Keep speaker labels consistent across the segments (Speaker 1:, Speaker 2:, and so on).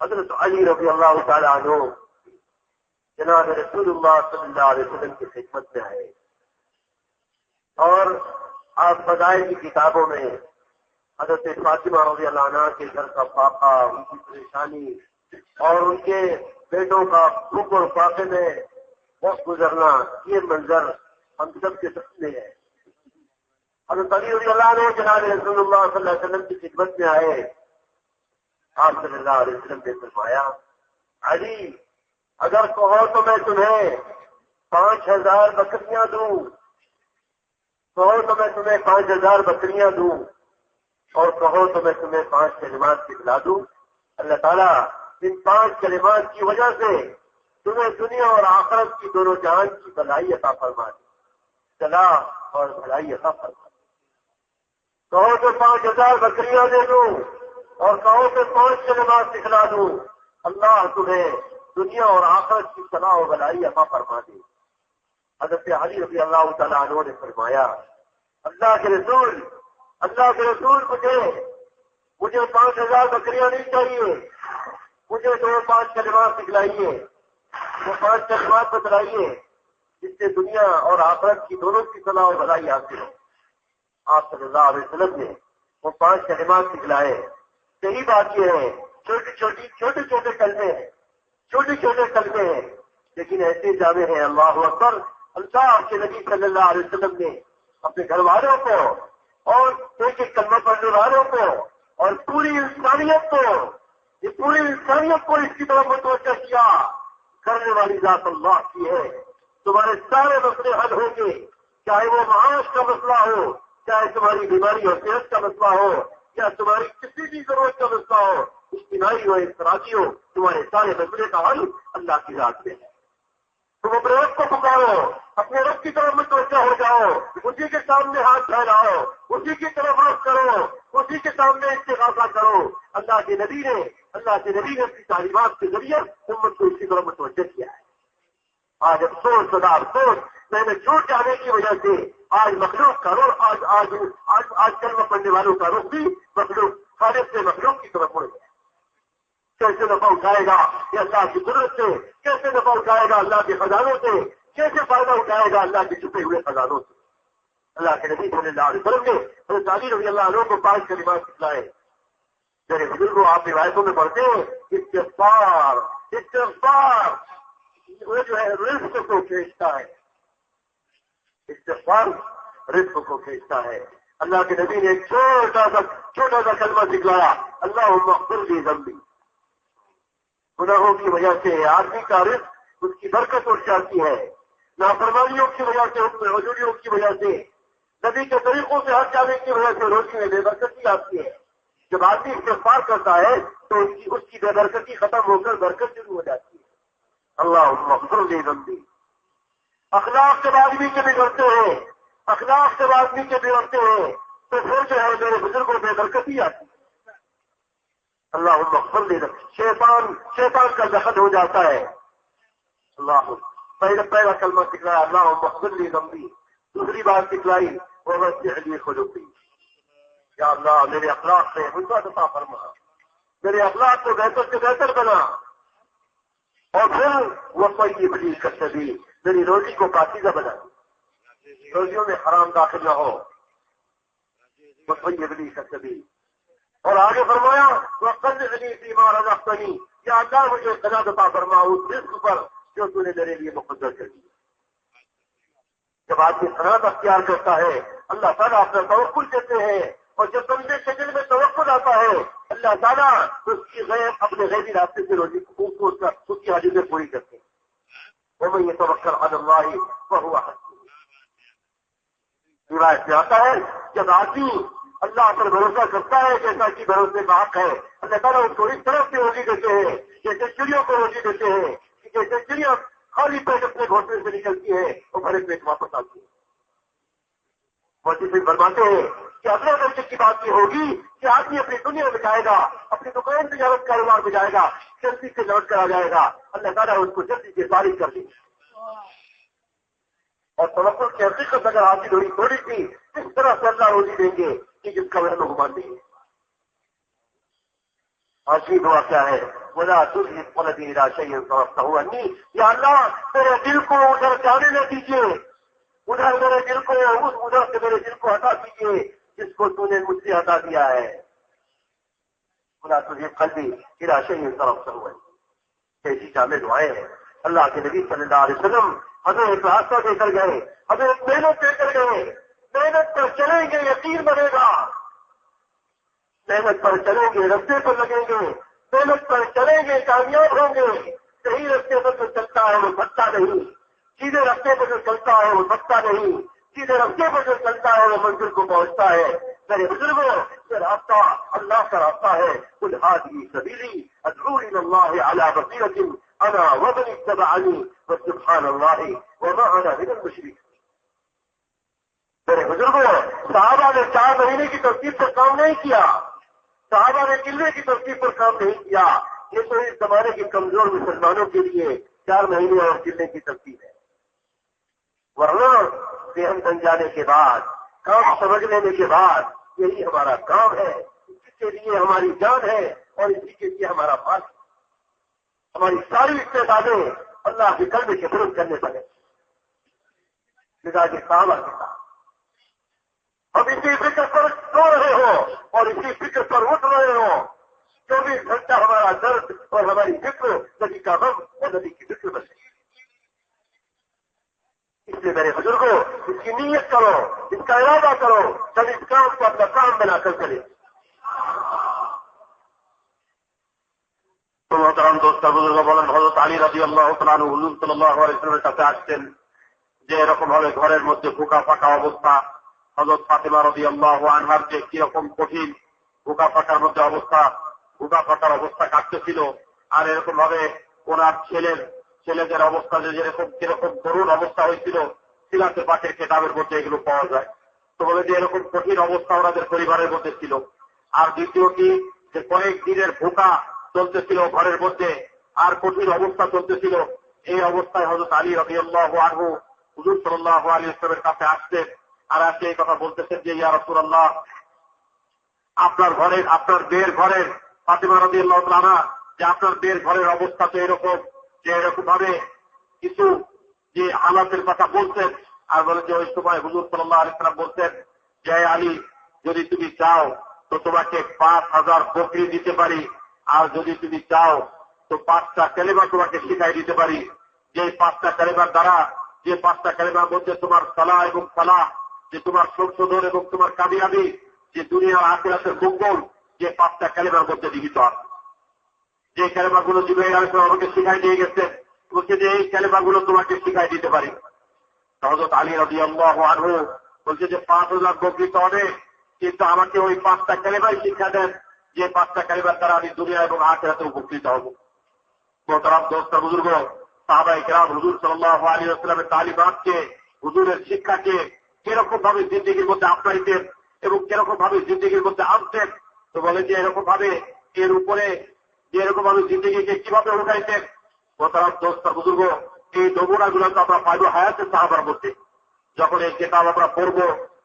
Speaker 1: حضرت علی رضی اللہ تعالیٰ عنہ جناب رسول اللہ صلی اللہ علیہ وسلم کی خدمت میں آئے۔ اور آپ بدائے کی کتابوں میں حضرت فاطمہ رضی اللہ عنہ کے گھر کا فاقہ ان کی پریشانی اور ان کے بیٹوں کا بھوک اور فاقے میں وقت گزرنا، یہ منظر ہم سب کے سامنے ہے۔ حضرت علی رضی اللہ عنہ جناب رسول اللہ صلی اللہ علیہ وسلم کی خدمت میں آئے۔ آپ صلی اللہ علیہ وسلم نے فرمایا، علی، اگر کہو تو میں تمہیں پانچ ہزار بکریاں دوں۔ کہو تو میں تمہیں پانچ ہزار بکریاں دوں۔ اور کہو تو میں تمہیں پانچ کلمات کی دلا دوں۔ اللہ تعالیٰ ان پانچ کلمات کی وجہ سے تمہیں دنیا اور آخرت کی دونوں جان کی بھلائی عطا فرما دی صلاح اور بھلائی عطا فرما دی کہو تو پانچ ہزار بکریاں دے دوں۔ اور کہو کہ کون سے نماز سکھلا دوں؟ اللہ تمہیں دنیا اور آخرت کی صلاح و بلائی اما فرما دے۔ حضرت علی رضی اللہ تعالیٰ عنہ نے فرمایا، اللہ کے رسول، اللہ کے رسول مجھے مجھے پانچ ہزار بکریاں نہیں چاہیے، مجھے دو پانچ کلمات سکھلائیے وہ پانچ کلمات بتلائیے، جس سے دنیا اور آخرت کی دونوں کی صلاح و بلائی حاصل ہو۔ آپ صلی اللہ علیہ وسلم نے وہ پانچ کلمات سکھلائے۔ صحیح بات یہ ہے، چھوٹی چھوٹی، چھوٹے چھوٹے کلمے ہیں، چھوٹے چھوٹے کلبے ہیں، لیکن ایسے جامع ہیں، اللہ اکبر اللہ آپ کے نبی صلی اللہ علیہ وسلم نے اپنے گھر والوں کو اور ایک ایک کلمہ پڑھنے والوں کو اور پوری انسانیت کو، یہ پوری انسانیت کو اس کی طرف متوجہ کیا۔ کرنے والی ذات اللہ کی ہے۔ تمہارے سارے مسئلے حل ہوں گے، چاہے وہ معاش کا مسئلہ ہو، چاہے تمہاری بیماری اور صحت کا مسئلہ ہو کیا تمہاری کسی بھی ضرورت کا مسئلہ ہو؟ اجتماعی ہو، انفرادی ہو تمہارے سارے مسئلے کا حل اللہ کی ذات میں ہے۔ تم اپنے رب کو پکارو، اپنے رب کی طرف متوجہ ہو جاؤ، اسی کے سامنے ہاتھ پھیلاؤ، اسی کی طرف ہاتھ کرو، اسی کے سامنے استغاثہ کرو۔ اللہ کے نبی نے، اللہ کے نبی نے اپنی تعلیمات کے ذریعے امت کو اسی طرف متوجہ کیا ہے۔ آج افسوس سدا افسوس میں نے جھوٹ جانے کی وجہ سے آج مخلوق کا رخ آج آج آج آج کل پڑھنے والوں کا رخ بھی مخلوق سارے سے مخلوق کی طرف پڑے گا کیسے دفعہ اٹھائے گا یہ اللہ کی قدرت سے؟ کیسے دفعہ اٹھائے گا اللہ کے خزانوں سے؟ کیسے فائدہ اٹھائے گا اللہ کے چھپے ہوئے خزانوں سے؟ اللہ کے نبی صلی اللہ علیہ وسلم نے حضرت علی رضی اللہ عنہ کو پانچ کلمات سکھلائے میرے بزرگوں، آپ روایتوں میں پڑھتے ہیں، استغفار استغفار۔ وہ جو ہے رزق کو کھینچتا ہے۔ استغفار رزق کو کھینچتا ہے۔ اللہ کے نبی نے ایک چھوٹا سا چھوٹا سا کلمہ سکھلایا۔ اللہ مغفر لی زمبی گناہوں کی وجہ سے آدمی کا رزق اس کی برکت اٹھ جاتی ہے۔ نافرمانیوں کی وجہ سے حضوریوں کی وجہ سے، نبی کے طریقوں سے ہٹ جانے کی وجہ سے روشنی میں بے برکتی آتی ہے۔ جب آدمی استفار کرتا ہے، تو اس کی اس کی بے برکتی ختم ہو کر برکت شروع ہو جاتی ہے۔ اللہ مغفر لی زمبی اخلاق جب آدمی کے بگڑتے ہیں، اخلاق جب آدمی کے بگڑتے ہیں، تو پھر جو ہے میرے بزرگوں میں برکتی آتی اللہ مقبول دے شیطان شیطان کا زخم ہو جاتا ہے۔ اللہ پہلا پہلا کلمہ سکھلایا اللہ مقبول لمبی دوسری بات سکھلائی وہ بس یہ کھولو گئی یا اللہ، میرے اخلاق سے ہنسا دفاع فرما۔ میرے اخلاق کو بہتر سے بہتر بنا۔ اور پھر وہ پہلی بڑی کر تیری روزی کو پاکیزہ بنا روزیوں میں حرام داخل نہ ہو۔ اور آگے فرمایا یا اللہ، مجھے سزا دفاع فرما، اس رسک پر جو تو نے میرے لیے مقدر کر دیا جب آدمی صنعت اختیار کرتا ہے، اللہ تعالیٰ اپنا توقع دیتے ہیں۔ اور جب تم نے شکل میں توقع آتا ہے، اللہ تعالیٰ اس کی غیر اپنے غیبی راستے سے روزی کو اس کی حاجتیں پوری کرتے ہیں۔ ومن يتوكل على الله فهو حسبه روایت سے آتا ہے جب آدمی اللہ پر بھروسہ کرتا ہے، جیسا کہ بھروسے کا حق ہے۔ اللہ تعالیٰ اس کو اس طرح سے روزی دیتے ہیں، جیسے چڑیوں کو روزی دیتے ہیں کہ جیسے چڑیا خالی پیٹ اپنے گھونسلے سے نکلتی ہے اور بھرے پیٹ واپس آتی ہے وہ ہی برماتے ہیں کہ اگلے درجے کی بات یہ ہوگی کہ آدمی اپنی دنیا میں جائے گا، اپنی دکان تجارت کاروبار میں جائے گا، جلدی سے لوٹ کرا جائے گا۔ اللہ تعالیٰ اس کو جلدی سے بارش
Speaker 2: کر دی اور توقع کی حقیقت اگر آپ کی ہوئی تھوڑی تھی کس طرح سے اللہ روزی دیں گے کہ جس کا وہ لوگ مان دیں گے عجیب کیا ہے؟ بولا تجھے سمجھتا ہوں انی یا اللہ میرے دل کو ادھر جانے نہ دیجیے ادھر میرے دل کو ادھر سے میرے دل کو ہٹا دیجیے جس کو تو نے مجھ سے ہٹا دیا ہے؟ بلا تجھے قلبی گرا شہر طرف سے ہوئے ایسی جامع دعائیں ہیں۔ اللہ کے نبی صلی اللہ علیہ وسلم ہمیں ایک راستہ دے کر گئے۔ ہمیں محنت دے کر گئے۔ محنت پر چلیں گے، یقین بنے گا۔ محنت پر چلیں گے، رستے پر لگیں گے۔ محنت پر چلیں گے، کامیاب ہوں گے۔ صحیح رستے پر جو چلتا ہے، وہ بھٹتا نہیں۔ سیدھے رستے پر جو چلتا ہے، وہ بھٹتا نہیں۔ سیدھے رستے پر جو چلتا ہے وہ منزل کو پہنچتا ہے۔ میرے بزرگوں یہ راستہ اللہ کا راستہ ہے۔ کل ہادی سبیلی ادرور اللہ علی بصیرت انا ومن اتبعنی وسبحان اللہ وما انا من المشرکین۔ میرے بزرگوں صحابہ نے چار مہینے کی ترتیب پر کام نہیں کیا۔ صحابہ نے قلعے کی ترتیب پر کام نہیں کیا۔ یہ تو اس زمانے کے کمزور مسلمانوں کے لیے چار مہینے اور قلعے کی ترتیب ہے۔ ورنہ ذہن بن جانے کے بعد، کام سمجھ لینے کے بعد یہی ہمارا کام ہے۔ اسی کے لیے ہماری جان ہے اور اسی کے لیے ہمارا پاس ہے۔ ہماری ساری استعدادیں اللہ کے
Speaker 1: قلب کے درست کرنے پڑے مزاج کام کے ہم اسی فکر پر سو رہے ہو اور اسی فکر پر اٹھ رہے ہو۔ چوبیس گھنٹہ ہمارا درد اور ہماری فکر ندی کا غم اور ندی کی فکر بنے
Speaker 2: इसलिए मेरे बुजुर्गो इसकी नीयत करो इसका इरादा करो तब इस काम को अपना काम बनाकर चले তো মোহতারাম দোস্তা বুজুর্গ বলেন হজরত আলী রাজি আল্লাহ তালু হুজুর সাল্লাহ ইসলামের কাছে আসছেন যে এরকম ভাবে ঘরের মধ্যে ফুকা ফাঁকা অবস্থা হজরত ফাতেমা রবি আল্লাহ আনহার যে কিরকম কঠিন ফুকা ফাঁকার মধ্যে অবস্থা ফুকা ফাঁকার অবস্থা কাটতেছিল আর এরকম ভাবে ওনার ছেলের ছেলেদের অবস্থা যে যেরকম কীরকম করুণ অবস্থা হয়েছিল, সিরাতে পাকের কেতাবের মধ্যে এগুলো পাওয়া যায়। তো বলে যে এরকম কঠিন অবস্থা ওনাদের পরিবারের মধ্যে ছিল। আর দ্বিতীয়টি, যে কয়েক দিনের ভোকা চলতেছিল ঘরের মধ্যে, আর কঠিন অবস্থা চলতেছিল, এই অবস্থায় হজরত আলী রবি আল্লাহ আনহু হুজুর সাল্লাহ আলী ইসলামের কাছে আসতেন আর আজকে এই কথা বলতেছেন যে, ইয়া রসুল্লাহ আপনার ঘরের, আপনার বের ঘরের ফাতিমা রবি আল্লাহ যে আপনার বের ঘরের অবস্থা তো এরকম যে এরকম ভাবে কিছু যে হালাতের কথা বলতেন, আর বলে যে ওই সময় হুজুর সাল্লাহ আলিয়াম বলতেন, যে আলী, যদি তুমি চাও তো তোমাকে পাঁচ হাজার বকরি দিতে পারি, আর যদি তুমি চাও তো পাঁচটা কালেমা তোমাকে শিখাই দিতে পারি। যে পাঁচটা কালেমার দ্বারা, যে পাঁচটা কালেমার মধ্যে তোমার সালা এবং সালা যে তোমার সংশোধন এবং তোমার কামিয়াবি, যে দুনিয়ার আখেরাতের মঙ্গল, যে পাঁচটা কালেমার মধ্যে নিহিত আছে। যে কালেমাগুলো জিবাই আমাকে শিখাই দিয়ে গেছেন বলছে যে এই কালেমাগুলো তোমাকে শিখাই দিতে পারি। হজরত আলী রবি আনহু বলছে যে, পাঁচ হাজার বকরি তো অনেক, কিন্তু আমাকে ওই পাঁচটা কালেমাই শিক্ষা দেন, যে পাঁচটা কালেমার দ্বারা আমি দুনিয়া এবং আখেরাতে উপকৃত হব। মোহতারাম দোস্ত, বুজুর্গ সাহাবাই কেরাম, হুজুর সাল্লাহ আলী আসলামের তালিমাতকে হুজুরের শিক্ষাকে কীরকম ভাবে জিন্দিগির মধ্যে আপনাইতেন এবং কীরকম ভাবে জিন্দিগির মধ্যে আনতেন, তো বলে যে এরকম ভাবে এর উপরে যে এরকম ভাবে জিন্দিগিকে কীভাবে উঠাইতেন মোহতারাম দোস্ত বুজুর্গ, এই নমুনা গুলো তো আমরা পাইব হায়াতের সাহাবার মধ্যে। যখন এই কেতাব আমরা পড়ব,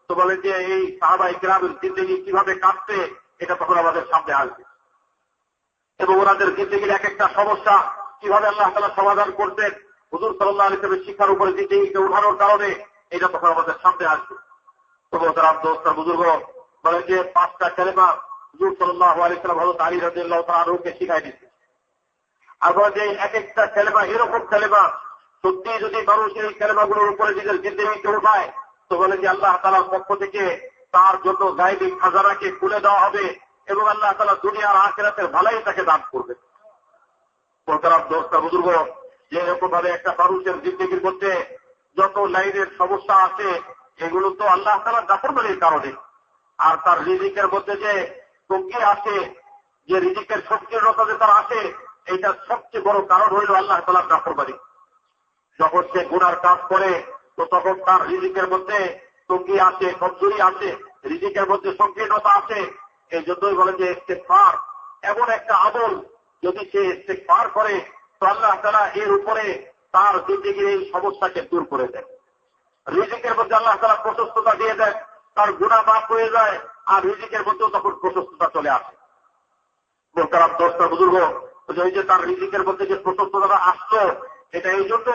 Speaker 2: তো বলেন যে এই সাহাবাই গ্রামের জিন্দিগি কীভাবে কাটতে এটা তখন আমাদের সামনে আসবে। এবং ওনাদের জিন্দিগির এক একটা সমস্যা, কীভাবে আল্লাহ তালা সমাধান করতেন হুজুর সাল্লাহ আলিসের শিক্ষার উপরে জিন্দিগিকে উঠানোর কারণে এটা তখন আমাদের সামনে আসবে। তবু তারা দোস্তা বুজুর্গ বলে যে পাঁচটা ক্যালেমা তার খুলে দেওয়া হবে এবং আল্লাহ তালা দুনিয়ার আখেরাতের ভালাই তাকে দান করবে বুজুর্গ, যে এরকম ভাবে একটা মানুষের জিন্দগির মধ্যে যত লাইনের সমস্যা আছে, এগুলো তো আল্লাহ তালা গাফরমানির কারণে। আর তার রিজিকের মধ্যে যে তঙ্গি আসে যে রিজিকের সংকীর্ণতা যে তার আসে এটা সবচেয়ে বড় কারণ হইল আল্লাহ তালার গাফরমানি যখন সে গুনার কাজ করে, তো তখন তার রিজিকের মধ্যে তঙ্গি আছে, কমজোরি আছে, রিজিকের মধ্যে সংকীর্ণতা আছে। এই জন্যই বলে যে ইস্তেফার এমন একটা আমল, যদি সে ইস্তেফার করে, তো আল্লাহ তারা এর উপরে তার জিন্দিগির এই সমস্যাকে দূর করে দেয়। রিজিকের মধ্যে আল্লাহ তারা প্রশস্ততা দিয়ে দেয় তার গুণা মাফ হয়ে যায় আর রিজিকের মধ্যেও তখন প্রশস্ততা চলে আসে। মোহতারাম দোস্তা বুজুর্গ, ওই যে তার রিজিকের মধ্যে যে প্রশস্ততা আসলো এটা এই জন্য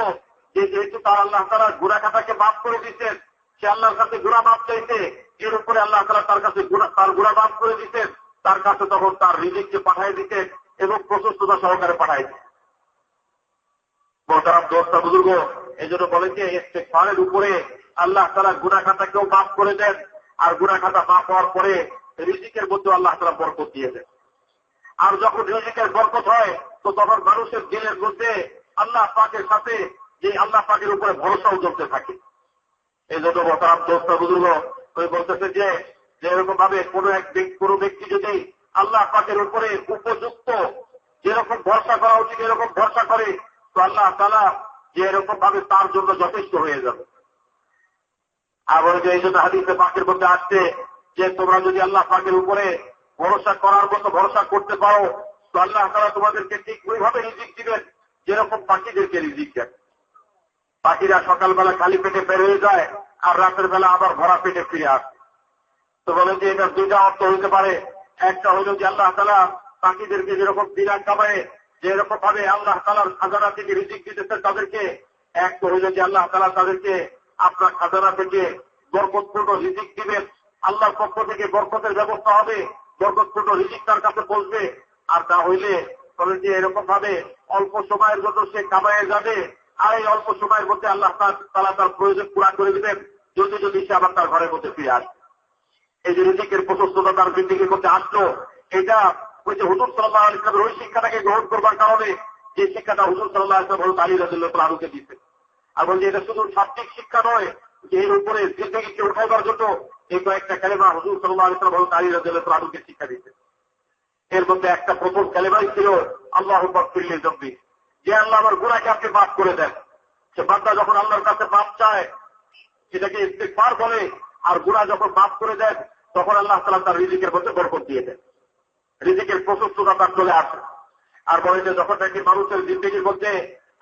Speaker 2: যে যেহেতু তার আল্লাহ তারা গুড়া খাতাকে মাফ করে দিচ্ছেন সে আল্লাহর কাছে গুড়া মাফ চাইছে, এর উপরে আল্লাহ তারা তার কাছে তার গুড়া মাফ করে দিতেন তার কাছে তখন তার রিজিককে পাঠিয়ে দিতেন এবং প্রশস্ততা সহকারে পাঠাই দিতেন মোহতারাম দোস্তা বুজুর্গ এই জন্য বলেন যে উপরে আল্লাহ তারা গুণা খাতাকেও মাফ করে দেন আর গুণা খাতা মাফ হওয়ার পরে রিজিকের মধ্যে আল্লাহ তারা বরকত দিয়ে দেন। আর যখন রিজিকের বরকত হয়, তো তখন মানুষের দিলের মধ্যে আল্লাহ পাকের সাথে যে আল্লাহ পাকের উপরে ভরসাও চলতে থাকে। এই জন্য মোহতারাম দোস্তা বুজুর্গ, ওই বলতেছে যে যেরকম ভাবে কোন এক কোন ব্যক্তি যদি আল্লাহ পাকের উপরে উপযুক্ত যেরকম ভরসা করা উচিত, এরকম ভরসা করে, তো আল্লাহ তালা যে এরকম ভাবে তার জন্য যথেষ্ট হয়ে যাবে। আবার যে এই জন্য হাদিসে পাকের মধ্যে আসছে, যে তোমরা যদি আল্লাহ পাকের উপরে ভরসা করার মতো ভরসা করতে পারো, তো আল্লাহ তারা তোমাদেরকে ঠিক ওইভাবে রিজিক দিবেন যেরকম পাখিদেরকে রিজিক দেন। পাখিরা সকালবেলা খালি পেটে বের হয়ে যায় আর রাতের বেলা আবার ভরা পেটে ফিরে আসে। তো বলে যে এটা দুইটা অর্থ হইতে পারে। একটা হইল যে আল্লাহ তালা পাখিদেরকে যেরকম দিনার কামায় যেরকম ভাবে আল্লাহ তালার খাজানা থেকে রিজিক দিতেছেন তাদেরকে। এক তো হইল যে আল্লাহ তালা তাদেরকে আপনার খাজানা থেকে বরকতপূর্ণ রিজিক দিবেন। আল্লাহর পক্ষ থেকে বরকতের ব্যবস্থা হবে। বরকতপূর্ণ রিজিক তার কাছে পৌঁছবে। আর তা হইলে তবে যে এরকম ভাবে অল্প সময়ের জন্য সে কামায়ে যাবে আর এই অল্প সময়ের মধ্যে আল্লাহ তালা তার প্রয়োজন পুরা করে দিবেন। যদি যদি সে আবার তার ঘরের মধ্যে ফিরে আসে। এই যে রিজিকের প্রশস্ততা তার বৃদ্ধিকে করতে আসলো, এটা ওই যে হুজুর সাল্লাহ ওই শিক্ষাটাকে গ্রহণ করবার কারণে যে শিক্ষাটা হুজুর সাল্লাহ হল আলী রাজুল্লাহ আলুকে দিচ্ছে আর বলছে, এটা শুধু সাত্বিক শিক্ষা নয়, যে এর উপরে জিন্দগিকে উঠাইবার জন্য এই কয়েকটা কালেমা হুজুর সাল্লাহ ইসলাম হল আলী আলুকে শিক্ষা দিতে এর মধ্যে একটা প্রথম কালেমাই ছিল, আল্লাহ ফিরলে জম্বি যে আল্লাহ আমার গুণাকে আপনি মাফ করে দেন। সে বান্দা যখন আল্লাহর কাছে মাফ চায়, সেটাকে ইস্তেকবার বলে, আর গুণা যখন মাফ করে দেন, তখন আল্লাহ তালা তার রিজিকের মধ্যে বরকত দিয়ে দেন। রিজিকের প্রশস্ততা তার চলে আসে। আর বলে যে, যখন নাকি মানুষের জিন্দগির মধ্যে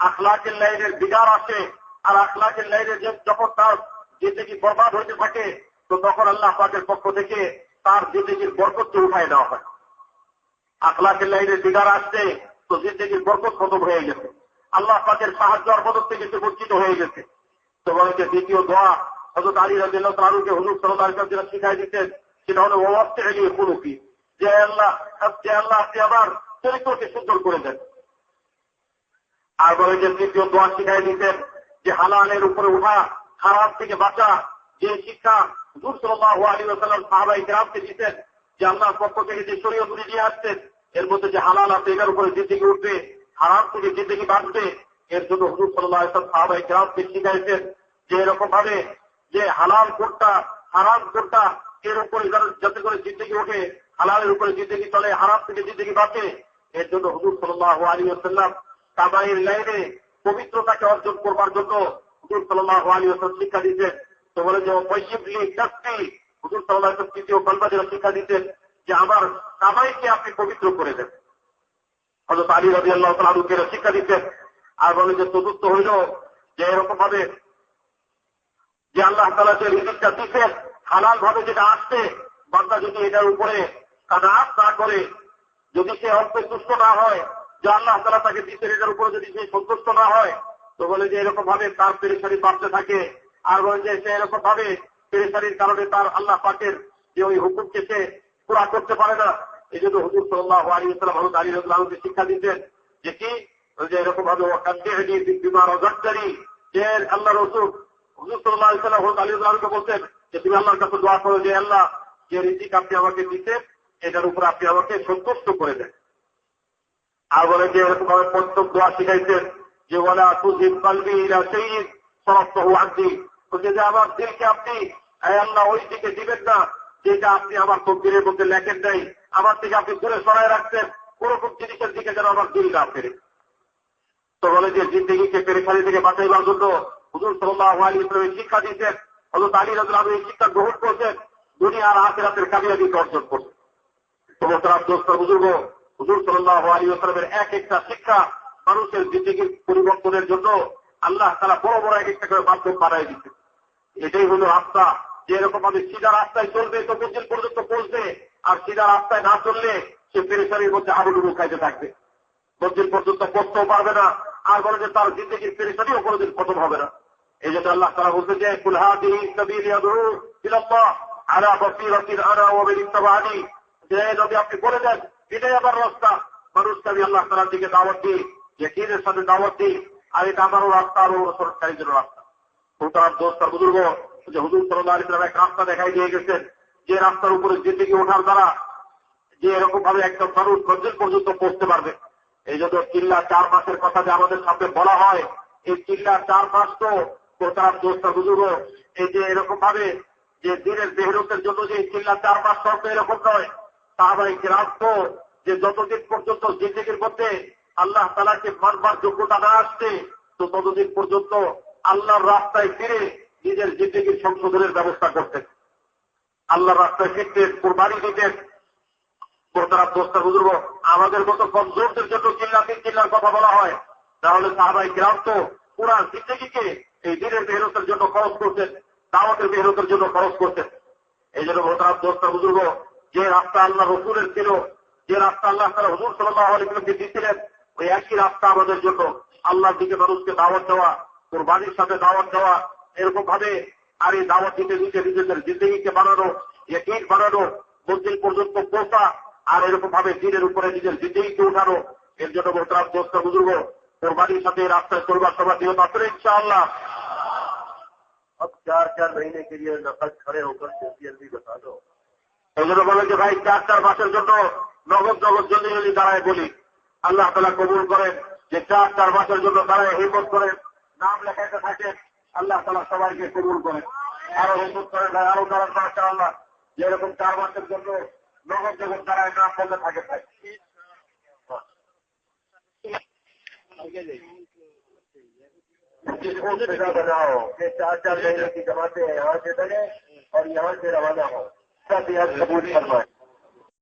Speaker 2: আখলাকের লাইনের বিগার আসে আর আখলাকের লাইনে যখন তার জিন্দগি বরবাদ হইতে থাকে, তো তখন আল্লাহ পাকের পক্ষ থেকে তার জিন্দগির বরকতকে উঠায় দেওয়া হয়। আখলাকের লাইনের বিগার আসছে তো জিন্দগির বরকত খতম হয়ে গেছে। আল্লাহ পাকের সাহায্য আর মদত থেকে সে বঞ্চিত হয়ে গেছে। তো বলে যে দ্বিতীয় দোয়া হজরত আলী রাজিল্লাহ তালুকে হুজুর সাল্লাহ যেটা শিখাই দিতেন, সেটা হলো ওয়াস্তে এগিয়ে কুলুকি যে আল্লাহ যে আল্লাহ আপনি আমার চরিত্রকে সুন্দর করে দেন। আর বলে যে তৃতীয় দোয়া শিখাই দিতেন যে হালালের উপরে উঠা খারাপ থেকে বাঁচা, যে শিক্ষা হুজুর সাল্লাহ আলী আসাল্লাম সাহাবাই গ্রামকে দিতেন, যে আল্লাহর পক্ষ থেকে যে তুলে দিয়ে আসতেন এর মধ্যে যে হালাল আছে এটার উপরে জিন্দগি উঠবে, হারাম থেকে জিন্দগি বাঁচবে, এর জন্য হুজুর সাল্লাহ সাহাবাই গ্রামকে শিখাইছেন যে এরকম ভাবে যে হালাল কোনটা হারাম কোনটা, এর উপরে যাতে করে জিন্দগি ওঠে, হালালের উপরে জিন্দগি চলে, হারাম থেকে জিন্দগি বাঁচে, এর জন্য হুজুর সাল্লাহ আলী আসাল্লাম কাবাইয়ের লাইনে পবিত্রতাকে অর্জন করবার জন্য হুজুর সাল্লাহ আলী আসাল শিক্ষা দিতেন। তো বলে যে চাকরি হুজুর সাল্লাহ তৃতীয় কলবা যেটা শিক্ষা দিতেন যে, আমার কাবাইকে আপনি পবিত্র করে দেন। হজরত আলী রাজি আল্লাহ তালুকে শিক্ষা দিতেন। আর বলে যে, চতুর্থ হইল যে এরকম ভাবে যে আল্লাহ তালা যে রিজিকটা দিচ্ছেন হালাল ভাবে যেটা আসছে, বান্দা যদি এটার উপরে কাদাত না করে, যদি সে অল্পে তুষ্ট না হয় যে আল্লাহ তালা তাকে দিচ্ছেন এটার উপরে যদি সে সন্তুষ্ট না হয়, তো বলে যে এরকম ভাবে তার পেরেশানি বাড়তে থাকে। আর বলে যে সে এরকম ভাবে পেরেশানির কারণে তার আল্লাহ পাকের যে ওই হুকুমকে সে পুরা করতে পারে না। এই জন্য হুজুর সাল্লাহ আলী ইসলাম হজরত আলী শিক্ষা দিতেন যে কি? যে এরকম ভাবে বিমার অজারি যে আল্লাহ রসুল, হুজুর সাল্লাহ ইসলাম আলী বলতেন যে তুমি আল্লাহর কাছে দোয়া করো যে আল্লাহ, যে রিজিক আপনি আমাকে দিতেন, এটার উপর আপনি আমাকে সন্তুষ্ট করে দেন। আর বলে যে এরকম ভাবে পঞ্চম দোয়া শিখাইতেন যে বলে তুজিব কালবি ইলা সেই সরপ্ত আদি বলছে যে আমার দিলকে আপনি আল্লাহ, ওই দিকে দিবেন না যেটা আপনি আমার তকদিরের মধ্যে লেখেন নাই, আমার থেকে আপনি দূরে সরাই রাখছেন কোরকম জিনিসের দিকে যেন আমার দিল না ফেরে। তো বলে যে, জিন্দগিকে পেরেখানি থেকে বাঁচাইবার জন্য হুজুর সাল্লাহ আলী ইসলামের শিক্ষা দিয়েছেন হজরত আলী রাজু এই শিক্ষা গ্রহণ করছেন দুনিয়ার আখেরাতের কামিয়াবিকে অর্জন করছেন তোমার দোস্ত, বুজুর্গ হুজুর সাল্লাহ আলী আসলামের এক একটা শিক্ষা মানুষের জিন্দগির পরিবর্তনের জন্য আল্লাহ তারা বড় বড় এক একটা করে মাধ্যম বানাই দিচ্ছে এটাই হলো রাস্তা। যে এরকম ভাবে সিধা রাস্তায় চলবে তো মঞ্জিল পর্যন্ত পৌঁছবে, আর সিধা রাস্তায় না চললে সে পেরেশানির মধ্যে হাবুডুবু খাইতে থাকবে। মসজিদ পর্যন্ত পড়তেও পারবে না, আর বলে যে তার জিন্দগির পেরেশানিও কোনোদিন খতম হবে না। এই জন্য আল্লাহ তারা বলতে যে কুলহাদি আনা আপনি বলে দেন এটাই আবার রাস্তা। মানুষকে আমি আল্লাহ তালার দিকে দাওয়াত দিই যে দিনের সাথে দাওয়াত দিই আর এটা আমারও রাস্তা আর অনুসরণকারীর জন্য রাস্তা। সুতরাং দোস্তার বুজুর্গ যে হুজুর সাল্লাহ ইসলাম এক রাস্তা দেখাই দিয়ে গেছেন, যে রাস্তার উপরে জিন্দগি ওঠার দ্বারা যে এরকম ভাবে একদম মানুষ মঞ্জিল পর্যন্ত পৌঁছতে পারবে। এই জন্য চিল্লা চার মাসের কথা যে আমাদের সামনে বলা হয়, এই চিল্লা চার মাস তো কোথাও দোস্তা বুজুর্গ, এই যে এরকম ভাবে যে দিনের বেহরতের জন্য যে চিল্লা চার মাস শর্ত এরকম নয় তাহলে গ্রাম তো যে যতদিন পর্যন্ত জিন্দগির মধ্যে আল্লাহ তালাকে মানবার যোগ্যতা না আসছে, তো ততদিন পর্যন্ত আল্লাহর রাস্তায় ফিরে নিজের জিন্দগির সংশোধনের ব্যবস্থা করতেন। আল্লাহর রাস্তায় ফিরতেন কোরবানি দিতেন। কোরতারাম দোস্তার বুজুর্গ, আমাদের মতো কমজোরদের জন্য চিল্লাতিন চিল্লার কথা বলা হয়। তাহলে সাহাবাই গ্রাম তো পুরা জিন্দগিকে এই দিনের মেহনতের জন্য খরচ করতেন, দাওয়াতের মেহনতের জন্য খরচ করতেন। এই জন্য মোহতারাম দোস্তার বুজুর্গ যে রাস্তা আল্লাহ রসুলের ছিল যে রাস্তা আল্লাহ তারা হুজুর সাল্লাহ আলিমকে দিয়েছিলেন ওই একই রাস্তা আমাদের জন্য আল্লাহর দিকে মানুষকে দাওয়াত দেওয়া কোরবানির সাথে দাওয়াত দেওয়া এরকম ভাবে আর এই দাওয়াত দিতে দিতে নিজেদের জিন্দগিকে বানানো ইট বানানো মন্দির পর্যন্ত পৌঁছা আর এরকম ভাবে দিনের উপরে নিজের জিন্দগিকে উঠানো এর জন্য মোহতারাম দোস্ত বুজুর্গ কোরবানির সাথে রাস্তায় করবার সবার নিয়ম আসলে ইনশাআল্লাহ अब चार चार महीने के लिए नकद खड़े होकर जल्दी बता दो এই জন্য বলে যে ভাই চার চার মাসের জন্য নগদ নগদ জলদি জলদি দাঁড়ায় বলি আল্লাহ তালা কবুল করেন যে চার চার মাসের জন্য দাঁড়ায় হিমত করেন নাম লেখাতে থাকেন আল্লাহ তালা সবাইকে কবুল করেন আরো হিমত করেন ভাই আরো দাঁড়ান মাসা আল্লাহ যেরকম চার মাসের জন্য নগদ নগদ দাঁড়ায় নাম বলতে থাকে ভাই जिसको सुविधा बनाओ कि चार चार महीने की जमाते यहाँ से बने और यहाँ से रवाना हो ساتھ یاد قبول فرمائے